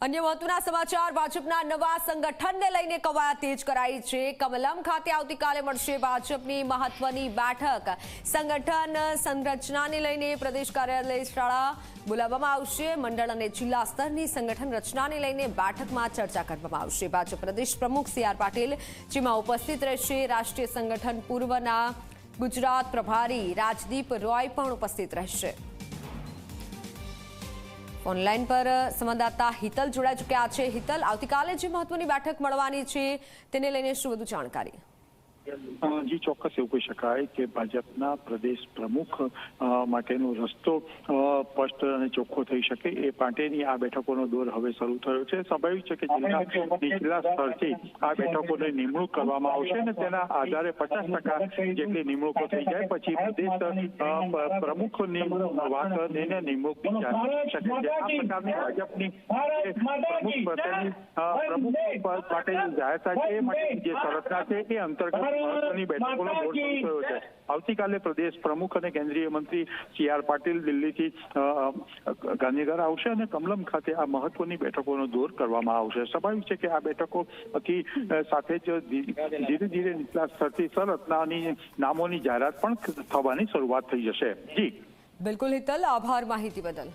અન્ય મહત્વના સમાચાર, ભાજપના નવા સંગઠનને લઈને કવાયત તેજ કરાઈ છે. કમલમ ખાતે આવતીકાલે મળશે ભાજપની મહત્વની બેઠક. સંગઠન સંરચનાને લઈને પ્રદેશ કાર્યાલય શાળા બોલાવવામાં આવશે. મંડળ અને જિલ્લા સ્તરની સંગઠન રચનાને લઈને બેઠકમાં ચર્ચા કરવામાં આવશે. ભાજપ પ્રદેશ પ્રમુખ સી આર પાટીલ, જેમાં ઉપસ્થિત રહેશે રાષ્ટ્રીય સંગઠન પૂર્વના ગુજરાત પ્રભારી રાજદીપ રોય પણ ઉપસ્થિત રહેશે. ઓનલાઈન પર સંવાદદાતા હિતલ જોડાઈ ચૂક્યા છે. હિતલ, આવતીકાલે જે મહત્વની બેઠક મળવાની છે, તેને લઈને શું વધુ જાણકારી? જી, ચોક્કસ એવું કહી શકાય કે ભાજપના પ્રદેશ પ્રમુખ માટેનો રસ્તો સ્પષ્ટ અને ચોખ્ખો થઈ શકે એ માટેની આ બેઠકોનો દોર હવે શરૂ થયો છે. સ્વાભાવિક છે કે જિલ્લા નીચલા સ્તરથી આ બેઠકોની નિમણૂક કરવામાં આવશે અને તેના આધારે પચાસ ટકા જેટલી નિમણૂકો થઈ જાય. પછી પ્રદેશ પ્રમુખની વાત લઈને નિમણૂક થઈ શકે છે. આ પ્રકારની ભાજપની પ્રમુખ માટેની પ્રમુખ માટેની જાહેર છે એ માટે જે શરતના છે એ અંતર્ગત મહત્વની બેઠકોનો દોર શરૂ થયો છે. આવતીકાલે પ્રદેશ પ્રમુખ અને કેન્દ્રીય મંત્રી સી આર પાટીલ દિલ્હીથી ગાંધીનગર આવશે અને કમલમ ખાતે આ મહત્વની બેઠકોનો દોર કરવામાં આવશે. સ્વાભાવિક છે કે આ બેઠકોથી થી સાથે જ ધીરે ધીરે નીચલા સ્તરથી સરરચનાની નામોની જાહેરાત પણ થવાની શરૂઆત થઈ જશે. જી. બિલકુલ હિતલ આભાર માહિતી બદલ.